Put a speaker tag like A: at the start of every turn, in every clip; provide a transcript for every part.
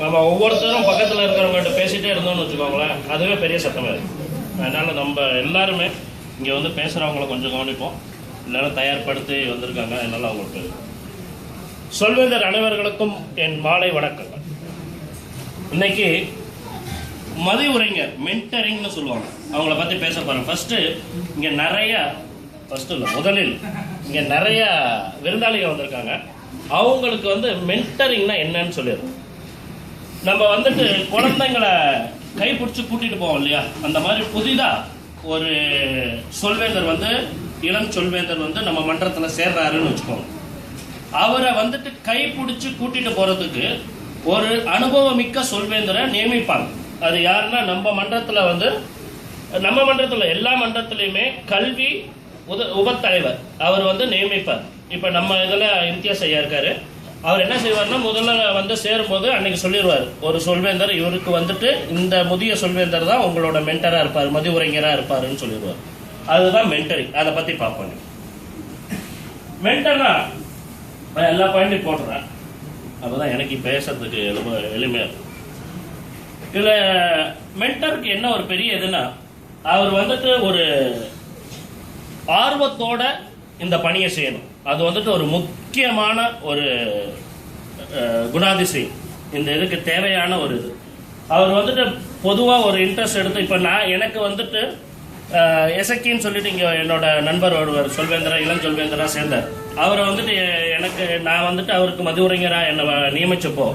A: நம்ம ஒவ்வொருத்தரும் பக்கத்தில் இருக்கிறவங்ககிட்ட பேசிகிட்டே இருந்தோம்னு வச்சுக்கோங்களேன் அதுவே பெரிய சத்தமாக இருக்குது அதனால் நம்ம எல்லாருமே இங்கே வந்து பேசுகிறவங்கள கொஞ்சம் கவனிப்போம். எல்லாரும் தயார்படுத்தி வந்திருக்காங்க என்னால் அவங்களுக்கு சொல்வேந்தர் அனைவர்களுக்கும் என் மாலை வணக்கங்கள். இன்னைக்கு மதி உரைஞர் மென்டரிங்னு சொல்லுவாங்க. அவங்கள பற்றி பேச போகிறேன் ஃபஸ்ட்டு இங்கே நிறையா ஃபஸ்ட்டு இல்லை முதலில் இங்கே நிறையா விருந்தாளிகள் வந்திருக்காங்க. அவங்களுக்கு வந்து மென்டரிங்னா என்னன்னு சொல்லிடுறோம் நம்ம வந்துட்டு குழந்தைங்களை கைப்பிடிச்சு கூட்டிட்டு போவோம் இல்லையா? அந்த மாதிரி புதிதா ஒரு சொல்வேந்தர் வந்து இளம் சொல்வேந்தர் வந்து நம்ம மன்றத்தில் சேர்றாருன்னு வச்சுக்கோங்க. அவரை வந்துட்டு கைப்பிடிச்சு கூட்டிட்டு போறதுக்கு ஒரு அனுபவமிக்க சொல்வேந்தரை நியமிப்பாங்க. அது யாருன்னா நம்ம மன்றத்தில் வந்து நம்ம மன்றத்தில் எல்லா மன்றத்திலையுமே கல்வி உத உபத்தலைவர். அவர் வந்து நியமிப்பார். இப்போ நம்ம இதில் இம்தியாஸ் ஐயா இருக்காரு. அவர் என்ன செய்வார்னா முதல்ல வந்து சேரும்போது அன்னைக்கு சொல்லிடுவார் ஒரு சொல்வேந்தர் இவருக்கு வந்துட்டு இந்த முதிய சொல்வேந்தர் தான் உங்களோட மென்டரா இருப்பார் மதிவுரைஞராக இருப்பாருன்னு சொல்லிடுவார் அதுதான் மென்டரிங் அதை பத்தி பார்ப்போம் மென்டர்னா நான் எல்லா பாயிண்ட்டையும் போடுறேன் அப்போதான் எனக்கு பேசுறதுக்கு ரொம்ப எளிமையாக இருக்கும். இதில் மென்டருக்கு என்ன ஒரு பெரிய இதுன்னா அவர் வந்துட்டு ஒரு ஆர்வத்தோட இந்த பணியை செய்யணும். அது வந்துட்டு ஒரு முக்கியமான ஒரு குணாதிசயம். இந்த இதுக்கு தேவையான ஒரு இது. அவர் வந்துட்டு பொதுவாக ஒரு இன்ட்ரெஸ்ட் எடுத்து இப்போ நான் எனக்கு வந்துட்டு எசக்கின்னு சொல்லிட்டு இங்கே என்னோட நண்பர் ஒருவர் சொல்வேந்திரா இளம் சொல்வேந்திரா சேர்ந்தார். அவரை வந்துட்டு எனக்கு நான் வந்துட்டு அவருக்கு மதுரைஞரா என்னை நியமிச்சப்போ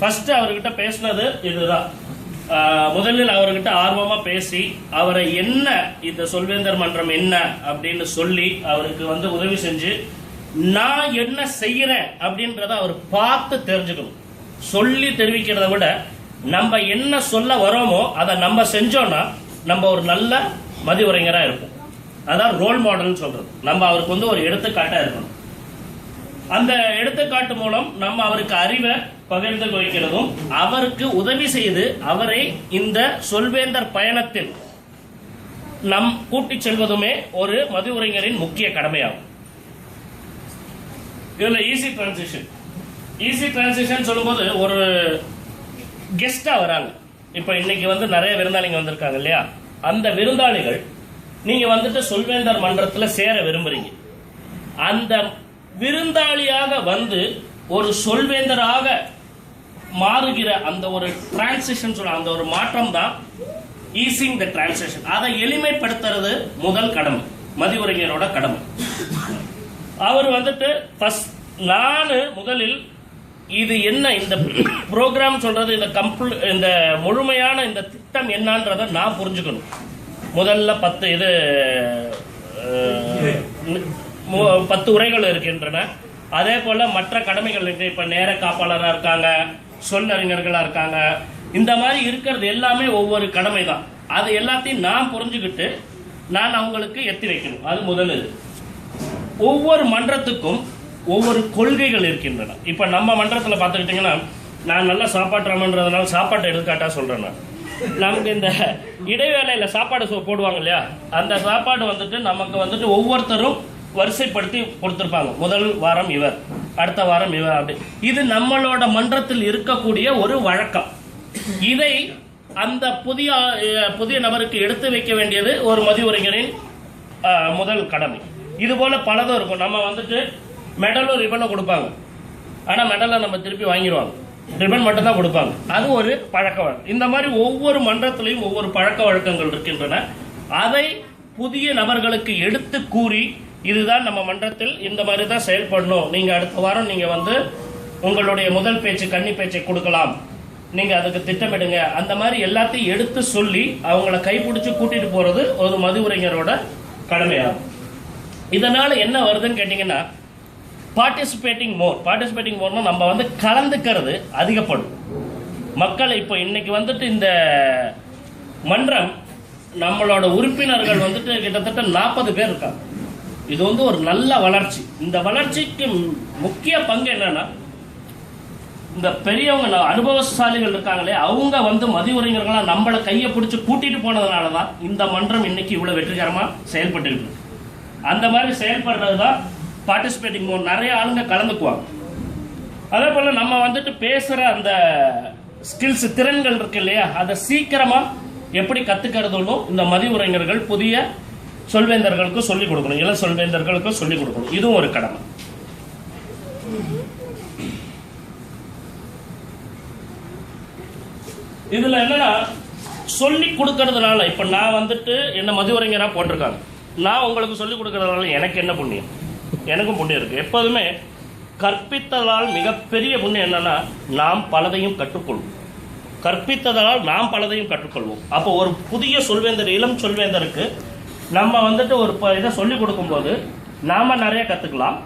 A: ஃபர்ஸ்ட் அவர்கிட்ட பேசினது இதுதான். முதலில் அவர்கிட்ட ஆர்வமா பேசி அவரை என்ன இந்த சொல்வேந்தர் மன்றம் என்ன அப்படின்னு சொல்லி அவருக்கு வந்து உதவி செஞ்சு நான் என்ன செய்யறேன் அப்படின்றத அவர் பார்த்து தெரிஞ்சுக்கணும். சொல்லி தெரிவிக்கிறத விட நம்ம என்ன சொல்ல வரோமோ அதை நம்ம செஞ்சோம்னா நம்ம ஒரு நல்ல மதிவுரைஞரா இருப்போம். அதான் ரோல் மாடல்னு சொல்றது. நம்ம அவருக்கு வந்து ஒரு எடுத்துக்காட்டா இருக்கணும். அந்த எடுத்துக்காட்டு மூலம் நம்ம அவருக்கு அறிவை பகிர்ந்து கொள்கிறதும் அவருக்கு உதவி செய்து அவரை இந்த சொல்வேந்தர் பயணத்தில் நம் கூட்டிச் செல்வதுமே ஒரு மது உரைஞரின் முக்கிய கடமையாகும். இதுல ஈஸி டிரான்சிஷன் ஈஸி டிரான்சிஷன் சொல்லும்போது ஒரு கெஸ்டா வராங்க. இப்போ இன்னைக்கு வந்து நிறைய விருந்தாளிங்க வந்திருக்காங்க இல்லையா? அந்த விருந்தாளிகள் நீங்க வந்துட்டு சொல்வேந்தர் மன்றத்தில் சேர விரும்புறீங்க. அந்த விருந்தாளியாக வந்து ஒரு சொல்வேந்தராக மாறுகிற அந்த ஒரு டிரான்சிஷன் சொல்ல அந்த ஒரு மாற்றம் தான் ஈஸிங் த டிரான்சிஷன் அதை எளிமைப்படுத்துறது முதல் கடமை மதியுரைஞரோட கடமை. அவர் வந்துட்டு ஃபர்ஸ்ட் நான் முதலில் இது என்ன இந்த ப்ரோக்ராம் சொல்றது இந்த கம்ப்ள இந்த முழுமையான இந்த திட்டம் என்னன்றதை நான் புரிஞ்சுக்கணும். முதல்ல பத்து இது மு- பத்து உரைகள் இருக்கின்றன. அதே போல மற்ற கடமைகள் இருக்கு. இப்ப நேர காப்பாளராக இருக்காங்க. சொல்லறிஞர்களா இருக்காங்க. இந்த மாதிரி இருக்கிறது எல்லாமே ஒவ்வொரு கடமை தான் அது எல்லாத்தையும் நான் புரிஞ்சுக்கிட்டு நான் அவங்களுக்கு எத்தி வைக்கணும். அது முதல் இது ஒவ்வொரு மன்றத்துக்கும் ஒவ்வொரு கொள்கைகள் இருக்கின்றன. இப்ப நம்ம மன்றத்துல பார்த்துக்கிட்டிங்கன்னா நான் நல்ல சாப்பாட்டுறமன்றதுனால சாப்பாட்டை எடுத்துக்காட்டா சொல்கிறேன் நான். நமக்கு இந்த இடைவேளையில சாப்பாடு சோ- போடுவாங்க இல்லையா? அந்த சாப்பாடு வந்துட்டு நமக்கு வந்துட்டு ஒவ்வொருத்தரும் வரிசைப்படுத்தி கொடுத்துருப்பாங்க. முதல் வாரம் இவர். அடுத்த வாரம் இவர் அப்படி. இது நம்மளோட மன்றத்தில் இருக்கக்கூடிய ஒரு வழக்கம். இதை அந்த புதிய புதிய நபருக்கு எடுத்து வைக்க வேண்டியது ஒரு மதிவுரைஞரின் முதல் கடமை. இது போல பலதும் இருக்கும். நம்ம வந்துட்டு மெடலும் ரிபனும் கொடுப்பாங்க. ஆனா மெடலை நம்ம திருப்பி வாங்கிடுவாங்க. ரிபன் மட்டும் தான் கொடுப்பாங்க. அது ஒரு பழக்க வழக்கம். இந்த மாதிரி ஒவ்வொரு மன்றத்திலையும் ஒவ்வொரு பழக்க வழக்கங்கள் இருக்கின்றன. அதை புதிய நபர்களுக்கு எடுத்து கூறி இதுதான் நம்ம மன்றத்தில் இந்த மாதிரி தான் செயல்படணும். நீங்க அடுத்த வாரம் நீங்க வந்து உங்களுடைய முதல் பேச்சு கன்னி பேச்சை கொடுக்கலாம். நீங்க அதுக்கு திட்டமிடுங்க. அந்த மாதிரி எல்லாத்தையும் எடுத்து சொல்லி அவங்கள கைப்பிடிச்சு கூட்டிட்டு போறது ஒரு மதுவுரைஞரோட கடமையாகும். இதனால என்ன வருதுன்னு கேட்டீங்கன்னா பார்ட்டிசிபேட்டிங் மோர் பார்ட்டிசிபேட்டிங் மோர்னா நம்ம வந்து கலந்துக்கிறது அதிகப்படும். மக்கள் இப்போ இன்னைக்கு வந்துட்டு இந்த மன்றம் நம்மளோட உறுப்பினர்கள் வந்துட்டு கிட்டத்தட்ட நாற்பது பேர் இருக்காங்க. இது வந்து ஒரு நல்ல வளர்ச்சி. இந்த வளர்ச்சிக்கு முக்கிய பங்கு என்னன்னா இந்த பெரியவங்க அனுபவசாலிகள் இருக்காங்களே அவங்க வந்து மதியுரைஞர்களா நம்மளை கையை பிடிச்சி கூட்டிட்டு போனதுனால தான் இந்த மன்றம் இன்னைக்கு இவ்வளவு வெற்றிகரமா செயல்பட்டு இருக்கு அந்த மாதிரி செயல்படுறது தான் பார்ட்டிசிபேட்டிங் மோட் நிறைய ஆளுங்க கலந்துக்குவாங்க. அதே போல நம்ம வந்துட்டு பேசுற அந்த ஸ்கில்ஸ் திறன்கள் இருக்கு இல்லையா? அதை சீக்கிரமா எப்படி கத்துக்கிறதுன்னு இந்த மதிவுரைஞர்கள் புதிய சொல்வேந்தர்களுக்கும் சொல்லிக் கொடுக்கணும். இளம் சொல்வேந்தர்களுக்கும் சொல்லிக் கொடுக்கணும். இதுவும் ஒரு கடமை. இதுல என்னன்னா சொல்லி கொடுக்கறதுனால இப்ப நான் வந்துட்டு என்ன மதிவரைஞரா போட்டிருக்காங்க. நான் உங்களுக்கு சொல்லி கொடுக்கறதுனால எனக்கு என்ன புண்ணியம்? எனக்கும் புண்ணியம் இருக்கு. எப்போதுமே கற்பித்ததால் மிகப்பெரிய புண்ணியம் என்னன்னா நாம் பலதையும் கற்றுக்கொள்வோம். கற்பித்ததால் நாம் பலதையும் கற்றுக்கொள்வோம். அப்போ ஒரு புதிய சொல்வேந்தர் இளம் சொல்வேந்தருக்கு நம்ம வந்துட்டு ஒரு இதை சொல்லி கொடுக்கும்போது நாம நிறைய கத்துக்கலாம்.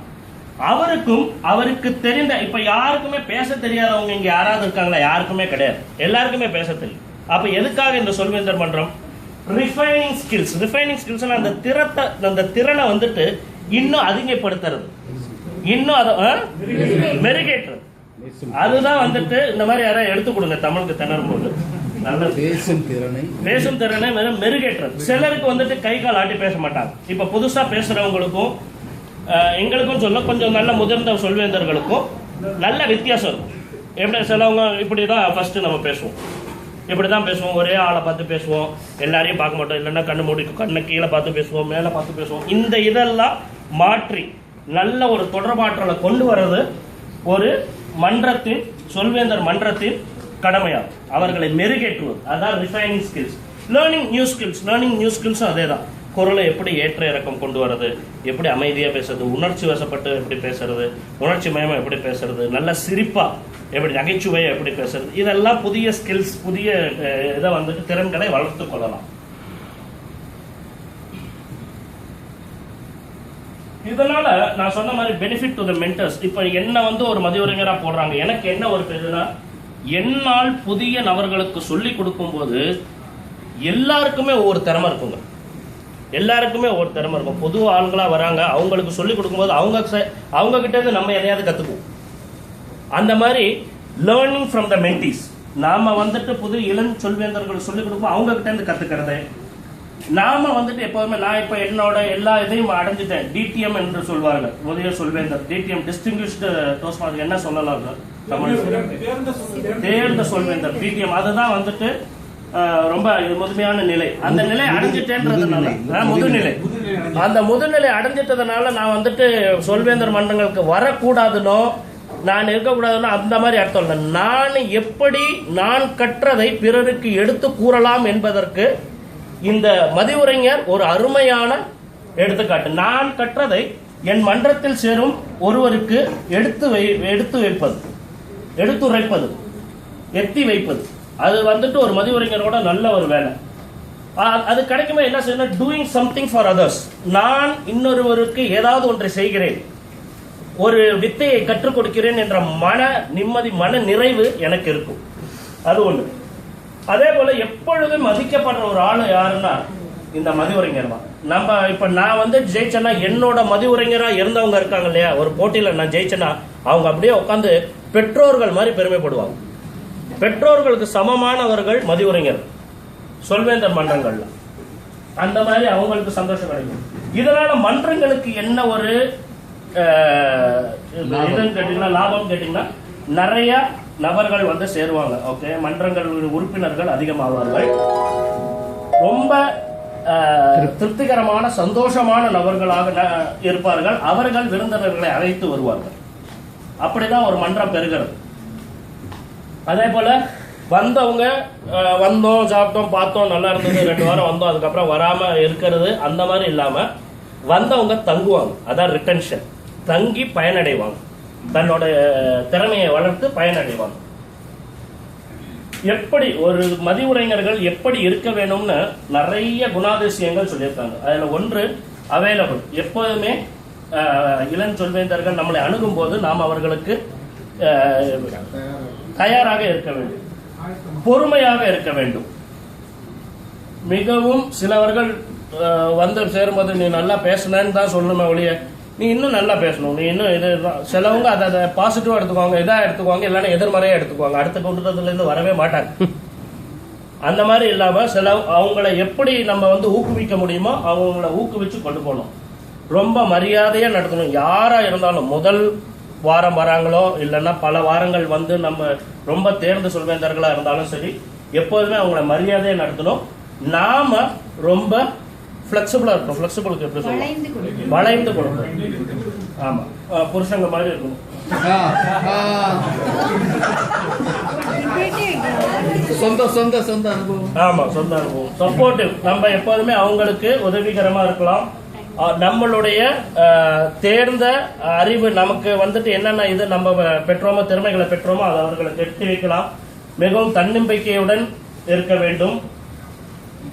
A: அவருக்கும் அவருக்கு தெரிந்த இப்ப யாருக்குமே பேச தெரியாதவங்க இங்க யாராவது இருக்காங்களா? யாருக்குமே கிடையாது. எல்லாருக்குமே பேச தெரியும் அப்ப எதுக்காக இந்த சொல்வேந்தர் மன்றம்? ரிஃபைனிங் ஸ்கில்ஸ் ரிஃபைனிங் ஸ்கில்ஸ் அந்த திறத்தை அந்த திறனை வந்துட்டு இன்னும் அதிகப்படுத்துறது. இன்னும் அதை? மெருகேற்றுறது அதுதான் வந்துட்டு இந்த மாதிரி யாராவது எடுத்து கொடுங்க தமிழுக்கு திணறும் போது நல்லது.
B: பேசும் திறனை.
A: பேசும் திறனை வெறும் மெருகேற்றது. சிலருக்கு வந்துட்டு கை கால் ஆட்டி பேச மாட்டாங்க. இப்ப புதுசா பேசுறவங்களுக்கும் அஹ், எங்களுக்கும் சொல்ல கொஞ்சம் நல்ல முதிர்ந்த சொல்வேந்தர்களுக்கும் நல்ல வித்தியாசம் இருக்கும். எப்படி சிலவங்க இப்படிதான் ஃபர்ஸ்ட் நம்ம பேசுவோம். இப்படிதான் பேசுவோம். ஒரே ஆளை பார்த்து பேசுவோம். எல்லாரையும் பார்க்க மாட்டோம். இல்லைன்னா கண்ணு மூடி கண்ணை கீழே பார்த்து பேசுவோம் மேலே பார்த்து பேசுவோம். இந்த இதெல்லாம் மாற்றி நல்ல ஒரு தொடர்பாற்றலை கொண்டு வர்றது ஒரு மன்றத்தின் சொல்வேந்தர் மன்றத்தின் கடமையாகும் அவர்களை மெருகேற்றுவது. அதான் refining skills learning new skills learning new ஸ்கில்ஸும் அதே தான் குரலை எப்படி ஏற்ற இறக்கம் கொண்டு வர்றது? எப்படி அமைதியாக பேசுறது? உணர்ச்சி வசப்பட்டு எப்படி பேசுறது? உணர்ச்சி மயமாக எப்படி பேசுறது? நல்ல சிரிப்பாக எப்படி நகைச்சுவையாக எப்படி பேசுறது? இதெல்லாம் புதிய ஸ்கில்ஸ் புதிய இதை வந்துட்டு திறன்களை வளர்த்து கொள்ளலாம். இதனால நான் சொன்ன மாதிரி பெனிஃபிட் டு த மென்டர்ஸ் இப்போ என்ன வந்து ஒரு மதியுரைஞரா போடுறாங்க? எனக்கு என்ன ஒரு பெருனா என்னால் புதிய நபர்களுக்கு சொல்லி கொடுக்கும்போது எல்லாருக்குமே ஒவ்வொரு திறமை இருக்குங்க. எல்லாருக்குமே ஒவ்வொரு திறமை இருக்கும். பொது ஆண்களாக வராங்க அவங்களுக்கு சொல்லி கொடுக்கும்போது அவங்க அவங்க கிட்ட நம்ம எதையாவது கற்றுக்குவோம் அந்த மாதிரி லேர்னிங் ஃப்ரம் த மென்டிஸ் நாம் வந்துட்டு புது இளம் சொல்வேந்தர்கள் சொல்லி கொடுப்போம் அவங்க கிட்டேருந்து கற்றுக்கிறது நாம வந்துட்டு எப்போதுமே நான் இப்போ என்னோட எல்லா இதையும் அடைஞ்சிட்டேன். டிடிஎம் என்று சொல்வார்கள். உதய சொல்வேந்தர் டிடிஎம் டிஸ்டிங்விஷ்டு டோஸ்மாஸ் என்ன சொல்லலாம் தமிழ் தேர்ந்த சொல்வேந்தர் டிடிஎம் அதுதான் வந்துட்டு ரொம்ப முதுமையான நிலை. அந்த நிலை அடைஞ்சிட்டேன்றதுனால. முதுநிலை. அந்த முதுநிலை அடைஞ்சிட்டதுனால நான் வந்துட்டு சொல்வேந்தர் மன்றங்களுக்கு வரக்கூடாதுனோ நான் இருக்கக்கூடாதுன்னா அந்த மாதிரி அர்த்தம் இல்லை. நான் எப்படி நான் கற்றதை பிறருக்கு எடுத்து கூறலாம் என்பதற்கு இந்த மதிவுரைஞர் ஒரு அருமையான எடுத்துக்காட்டு. நான் கற்றதை என் மன்றத்தில் சேரும் ஒருவருக்கு எடுத்து வை எடுத்து வைப்பது. எடுத்துரைப்பது எத்தி வைப்பது. அது வந்துட்டு ஒரு மதிவுரைஞரோட நல்ல ஒரு வேலை. அது கிடைக்குமே என்ன செய்யணும்? டூயிங் சம்திங் ஃபார் அதர்ஸ் நான் இன்னொருவருக்கு ஏதாவது ஒன்றை செய்கிறேன். ஒரு வித்தையை கற்றுக் கொடுக்கிறேன் என்ற மன நிம்மதி மன நிறைவு எனக்கு இருக்கும். அது ஒண்ணு. அதே போல எப்பொழுதும் மதிக்கப்படுற ஒரு ஆள் யாருன்னா இந்த மதிவுரைஞர் தான். நம்ம இப்ப நான் வந்து ஜெயிச்சேன்னா என்னோட மதிவுரைஞரா இருந்தவங்க இருக்காங்க இல்லையா? ஒரு போட்டியில நான் ஜெயிச்சேன்னா அவங்க அப்படியே உட்காந்து பெற்றோர்கள் மாதிரி பெருமைப்படுவாங்க. பெற்றோர்களுக்கு சமமானவர்கள் மதிவுரைஞர் சொல்வேந்தர் மன்றங்கள்ல. அந்த மாதிரி அவங்களுக்கு சந்தோஷம் கிடைக்கும். இதனால மன்றங்களுக்கு என்ன ஒரு இதுன்னு கேட்டீங்கன்னா லாபம் கேட்டீங்கன்னா நிறைய நபர்கள் வந்து சேருவாங்க. ஓகே? மன்றங்கள் உறுப்பினர்கள் அதிகமாவார்கள். ரொம்ப திருப்திகரமான சந்தோஷமான நபர்களாக இருப்பார்கள். அவர்கள் விருந்தினர்களை அழைத்து வருவார்கள். அப்படிதான் ஒரு மன்றம் பெறுகிறது. அதே போல வந்தவங்க அஹ், வந்தோம் சாப்பிட்டோம் பார்த்தோம் நல்லா இருந்தது ரெண்டு வாரம் வந்தோம் அதுக்கப்புறம் வராம இருக்கிறது அந்த மாதிரி இல்லாம வந்தவங்க தங்குவாங்க. அதான் ரிட்டன்ஷன் தங்கி பயனடைவாங்க. தன்னோட திறமையை வளர்த்து பயனடைவாங்க. எப்படி ஒரு மதிவுரைஞர்கள் எப்படி இருக்க வேணும்னு நிறைய குணாதிசயங்கள் சொல்லியிருக்காங்க. அதுல ஒன்று அவைலபிள் எப்போதுமே இளஞ்சொல்வேந்தர்கள் இளம் நம்மளை அணுகும் போது நாம் அவர்களுக்கு தயாராக இருக்க வேண்டும். பொறுமையாக இருக்க வேண்டும். மிகவும் சிலவர்கள் வந்து சேரும்போது நீ நல்லா பேசுனேன்னு தான் சொல்லணுமே ஒழிய நீ இன்னும் நல்லா பேசணும். நீ இன்னும் இது சிலவங்க அதை அதை பாசிட்டிவாக எடுத்துக்குவாங்க இதாக எடுத்துக்குவாங்க இல்லைன்னா எதிர்மறையாக எடுத்துக்குவாங்க. அடுத்த கூட்டத்துலேருந்து வரவே மாட்டாங்க. அந்த மாதிரி இல்லாமல் சில அவங்கள எப்படி நம்ம வந்து ஊக்குவிக்க முடியுமோ அவங்கள ஊக்குவிச்சு கொண்டு போகணும். ரொம்ப மரியாதையா நடத்தணும். யாரா இருந்தாலும் முதல் வாரம் வராங்களோ இல்லைன்னா பல வாரங்கள் வந்து நம்ம ரொம்ப தேர்ந்த சொல்வேந்தர்களா இருந்தாலும் சரி எப்போதுமே அவங்கள மரியாதையை நடத்தணும். நாம ரொம்ப ஃப்ளெக்சிபிளா இருக்கணும். ஃப்ளெக்சிபிளுக்கு எப்படி சொல்லலாம்
B: வளைந்து கொடுக்கணும்.
A: வளைந்து கொடுக்கணும். ஆமா. அஹ் புருஷங்க மாதிரி இருக்கணும்.
C: சொந்த சொந்த சொந்த அனுபவம்.
A: ஆமா சொந்த அனுபவம். சப்போர்ட்டிவ் நம்ம எப்போதுமே அவங்களுக்கு உதவிகரமா இருக்கலாம். நம்மளுடைய தேர்ந்த அறிவு நமக்கு வந்துட்டு என்னென்ன இது நம்ம பெற்றோமோ திறமைகளை பெற்றோமோ அதை அவர்களுக்கு எட்டி வைக்கலாம். மிகவும் தன்னம்பிக்கையுடன் இருக்க வேண்டும்.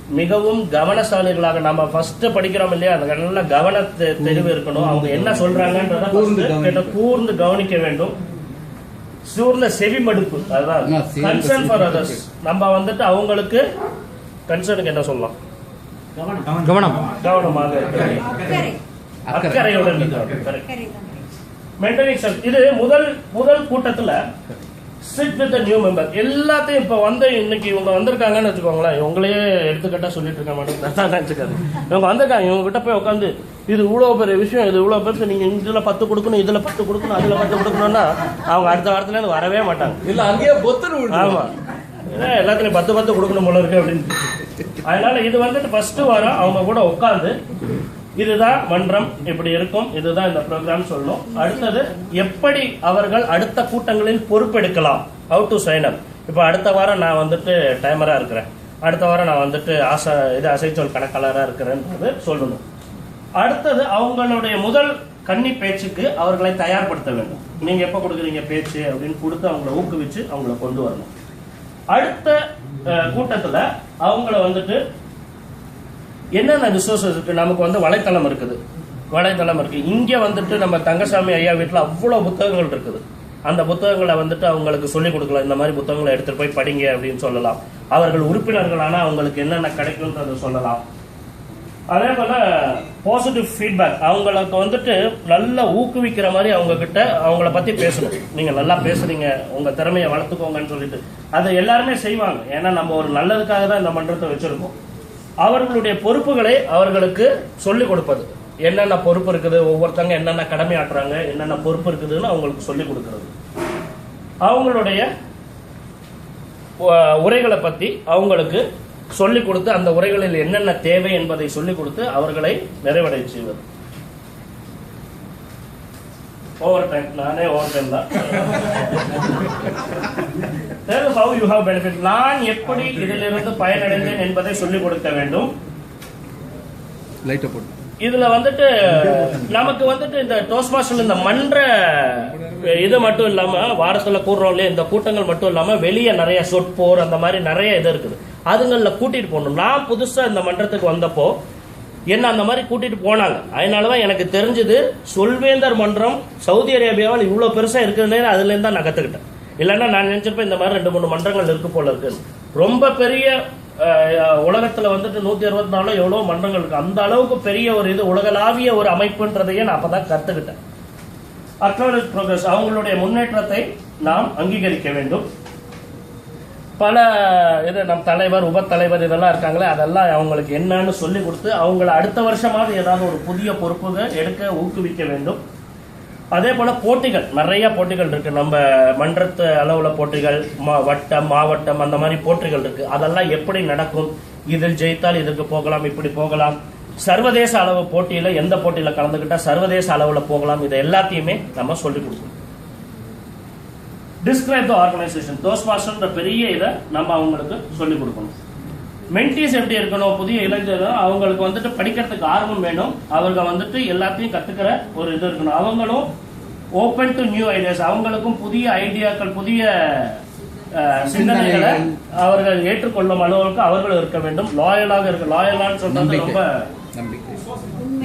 A: மிகவும் கவனசாலிகளாக நம்ம ஃபர்ஸ்ட் படிக்கிறோம் இல்லையா? அந்த நல்ல கவன தெ- தெளிவு இருக்கணும். அவங்க என்ன சொல்றாங்கன்றத
C: கூர்ந்து
A: கவனிக்க வேண்டும். சூர்ந்த செவி மடுப்பு அதுதான் கன்சர்ன் ஃபார் அதர்ஸ் நம்ம வந்துட்டு அவங்களுக்கு கன்சர்னுக்கு என்ன சொல்லலாம்?
C: கவனம்.
A: கவனமாக அக்கறையுடன்
B: தான்.
A: இது முதல் முதல் கூட்டத்துல சிட் வித் நியூ மெம்பர் எல்லாத்தையும் இப்ப வந்து இன்னைக்கு இவங்க வந்திருக்காங்கன்னு வச்சுக்கோங்களேன். இவங்களையே எடுத்துக்கிட்டா சொல்லிட்டு இருக்க மாட்டேன் நான் நினைச்சுக்காது இவங்க வந்திருக்காங்க. இவங்க கிட்ட போய் உட்காந்து இது இவ்வளவு பெரிய விஷயம் இது இவ்வளவு பெருசு நீங்க இதுல பத்து கொடுக்கணும் இதுல பத்து கொடுக்கணும் அதுல பத்து கொடுக்கணும்னா அவங்க அடுத்த வாரத்துல இருந்து வரவே மாட்டாங்க.
C: இல்ல அங்கேயே பொத்தன
A: ஆமா. ஏன் எல்லாத்துலயும் பத்து பத்து கொடுக்கணும் போல இருக்கு அப்படின்னு. அதனால இது வந்துட்டு ஃபர்ஸ்ட் வாரம் அவங்க கூட உட்காந்து இதுதான் மன்றம் இப்படி இருக்கும் இதுதான் இந்த ப்ரோக்ராம் சொல்லணும். அடுத்தது எப்படி அவர்கள் அடுத்த கூட்டங்களில் பொறுப்பெடுக்கலாம். ஹவு டு சைன் அப் இப்போ அடுத்த வாரம் நான் வந்துட்டு டைமரா இருக்கிறேன். அடுத்த வாரம் நான் வந்துட்டு ஆசை இது அசைச்சொல் கணக்காளராக இருக்கிறேன்றது சொல்லணும். அடுத்தது அவங்களுடைய முதல் கன்னி பேச்சுக்கு அவர்களை தயார்படுத்த வேண்டும். நீங்க எப்ப கொடுக்குறீங்க பேச்சு அப்படின்னு கொடுத்து அவங்கள ஊக்குவிச்சு அவங்கள கொண்டு வரணும். அடுத்த கூட்டத்துல அவங்கள வந்துட்டு என்னென்ன ரிசோர்ஸஸ் இருக்கு? நமக்கு வந்து வலைத்தளம் இருக்குது. வலைத்தளம் இருக்கு. இங்கே வந்துட்டு நம்ம தங்கசாமி ஐயா வீட்டில் அவ்வளோ புத்தகங்கள் இருக்குது. அந்த புத்தகங்களை வந்துட்டு அவங்களுக்கு சொல்லிக் கொடுக்கலாம். இந்த மாதிரி புத்தகங்களை எடுத்துகிட்டு போய் படிங்க அப்படின்னு சொல்லலாம். அவர்கள் உறுப்பினர்களான அவங்களுக்கு என்னென்ன கிடைக்கும்ன்றதை சொல்லலாம். அதே போல பாசிட்டிவ் ஃபீட்பேக் அவங்களுக்கு வந்துட்டு நல்லா ஊக்குவிக்கிற மாதிரி அவங்க கிட்ட அவங்கள பத்தி பேசணும். நீங்க நல்லா பேசுறீங்க. உங்க திறமையை வளர்த்துக்கோங்கன்னு சொல்லிட்டு. அதை எல்லாருமே செய்வாங்க. ஏன்னா நம்ம ஒரு நல்லதுக்காக தான் இந்த மன்றத்தை வச்சிருக்கோம். அவர்களுடைய பொறுப்புகளை அவர்களுக்கு சொல்லிக் கொடுப்பது. என்னென்ன பொறுப்பு இருக்குது? ஒவ்வொருத்தங்க என்னென்ன கடமை ஆட்டுறாங்க என்னென்ன பொறுப்பு இருக்குதுன்னு அவங்களுக்கு சொல்லிக் கொடுக்குறது. அவங்களுடைய உரைகளை பத்தி அவங்களுக்கு சொல்லிக் கொடுத்து அந்த உரைகளில் என்னென்ன தேவை என்பதை சொல்லிக் கொடுத்து அவர்களை நிறைவடை செய்வது ஓவர் டைம் நானே ஓவர் டைம் தான் how you have benefit. நான் எப்படி இதிலிருந்து பயனடைந்தேன் என்பதை சொல்லிக் கொடுக்க வேண்டும். இதுல வந்துட்டு நமக்கு வந்துட்டு இந்த டோஸ் மாஸ்டர் இந்த மன்ற இது மட்டும் இல்லாம வாரத்துல கூடுறோம் இல்லையா இந்த கூட்டங்கள் மட்டும் இல்லாம வெளியே நிறைய சொற்போர் அந்த மாதிரி நிறைய இது இருக்குது. அதுங்களில் கூட்டிகிட்டு போகணும். நான் புதுசாக இந்த மன்றத்துக்கு வந்தப்போ என்ன அந்த மாதிரி கூட்டிகிட்டு போனாங்க. அதனால தான் எனக்கு தெரிஞ்சது சொல்வேந்தர் மன்றம் சவுதி அரேபியாவில் இவ்வளோ பெருசாக இருக்குதுன்னு அதுலேருந்து தான் நான் கற்றுக்கிட்டேன் இல்லைன்னா நான் நினச்சிருப்பேன் இந்த மாதிரி ரெண்டு மூணு மன்றங்கள் இருக்கு போல இருக்குன்னு. ரொம்ப பெரிய உலகத்தில் வந்துட்டு நூற்றி அறுபத்தி நாலு எவ்வளோ மன்றங்கள் இருக்குது அந்த அளவுக்கு பெரிய ஒரு இது உலகளாவிய ஒரு அமைப்புன்றதையே நான் அப்போ தான் கற்றுக்கிட்டேன் அக்னாலஜ் ப்ரோக்ரஸ் அவங்களுடைய முன்னேற்றத்தை நாம் அங்கீகரிக்க வேண்டும். பல இது நம் தலைவர் உப தலைவர் இதெல்லாம் இருக்காங்களே அதெல்லாம் அவங்களுக்கு என்னன்னு சொல்லி கொடுத்து அவங்கள அடுத்த வருஷமாவது ஏதாவது ஒரு புதிய பொறுப்புகள் எடுக்க ஊக்குவிக்க வேண்டும். அதே போல போட்டிகள் நிறைய போட்டிகள் இருக்கு. நம்ம மன்றத்து அளவுல போட்டிகள் மா- வட்டம் மாவட்டம் அந்த மாதிரி போட்டிகள் இருக்கு. அதெல்லாம் எப்படி நடக்கும்? இதில் ஜெயித்தால் இதுக்கு போகலாம் இப்படி போகலாம். சர்வதேச அளவு போட்டியில எந்த போட்டியில கலந்துக்கிட்டால் சர்வதேச அளவுல போகலாம். இதை எல்லாத்தையுமே நம்ம சொல்லிக் கொடுக்கணும். டிஸ்கிரைப் த ஆர்கனைசேஷன் தோஸ் மாஸ்டர்ன்ற பெரிய இதை நம்ம அவங்களுக்கு சொல்லிக் கொடுக்கணும். மென்டீஸ் எப்படி இருக்கணும்? புதிய இளைஞர்கள் அவங்களுக்கு வந்துட்டு படிக்கிறதுக்கு ஆர்வம் வேணும். அவங்க வந்துட்டு எல்லாத்தையும் கத்துக்கிற ஒரு இது இருக்கணும். அவங்களும் ஓப்பன் டு நியூ ஐடியாஸ் அவங்களுக்கும் புதிய ஐடியாக்கள் புதிய சிந்தனைகளை அவர்கள் ஏற்றுக்கொள்ளும் அளவுக்கு அவர்கள் இருக்க வேண்டும். லாயலாக இருக்க லாயலான்னு சொல்றது. ரொம்ப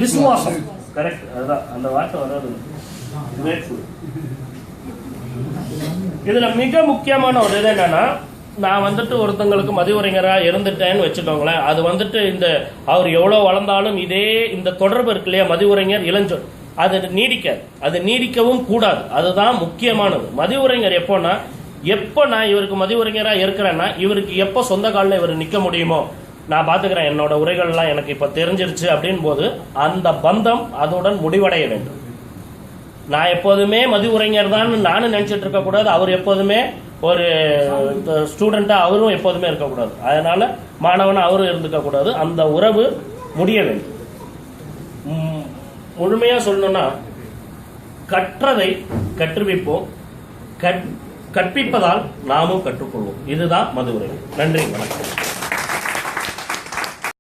A: விசுவாசம். கரெக்ட் அதுதான். அந்த வார்த்தை வராது. Grateful. இதுல மிக முக்கியமான ஒரு இது என்னன்னா நான் வந்துட்டு ஒருத்தங்களுக்கு மதிவுரைஞரா இருந்துட்டேன்னு வச்சுக்கோங்களேன். அது வந்துட்டு இந்த அவர் எவ்வளவு வளர்ந்தாலும் இதே இந்த தொடர்பு இருக்கு இல்லையா? மதிவுரைஞர் இளஞ்சொல் அது நீடிக்காது. அது நீடிக்கவும் கூடாது. அதுதான் முக்கியமானது. மதிவுரைஞர் எப்போன்னா எப்போ நான் இவருக்கு மதிவுரைஞரா இருக்கிறேன்னா இவருக்கு எப்போ சொந்த காலில் இவர் நிக்க முடியுமோ நான் பாத்துக்கிறேன். என்னோட உரைகள்லாம் எனக்கு இப்ப தெரிஞ்சிருச்சு அப்படின் போது அந்த பந்தம் அதுடன் முடிவடைய வேண்டும். நான் எப்போதுமே மது உரைஞர் தான் நானும் நினச்சிட்டு இருக்கக்கூடாது அவர் எப்போதுமே ஒரு ஸ்டூடெண்ட்டாக அவரும் எப்போதுமே இருக்கக்கூடாது அதனால் மாணவனாக அவரும் இருந்துக்கக்கூடாது அந்த உறவு முடிய வேண்டும் முழுமையாக சொல்லணும்னா கற்றதை கற்றுவிப்போம். கற்- கற்பிப்பதால் நாமும் கற்றுக்கொள்வோம். இதுதான் மது உரைஞர் நன்றி வணக்கம்.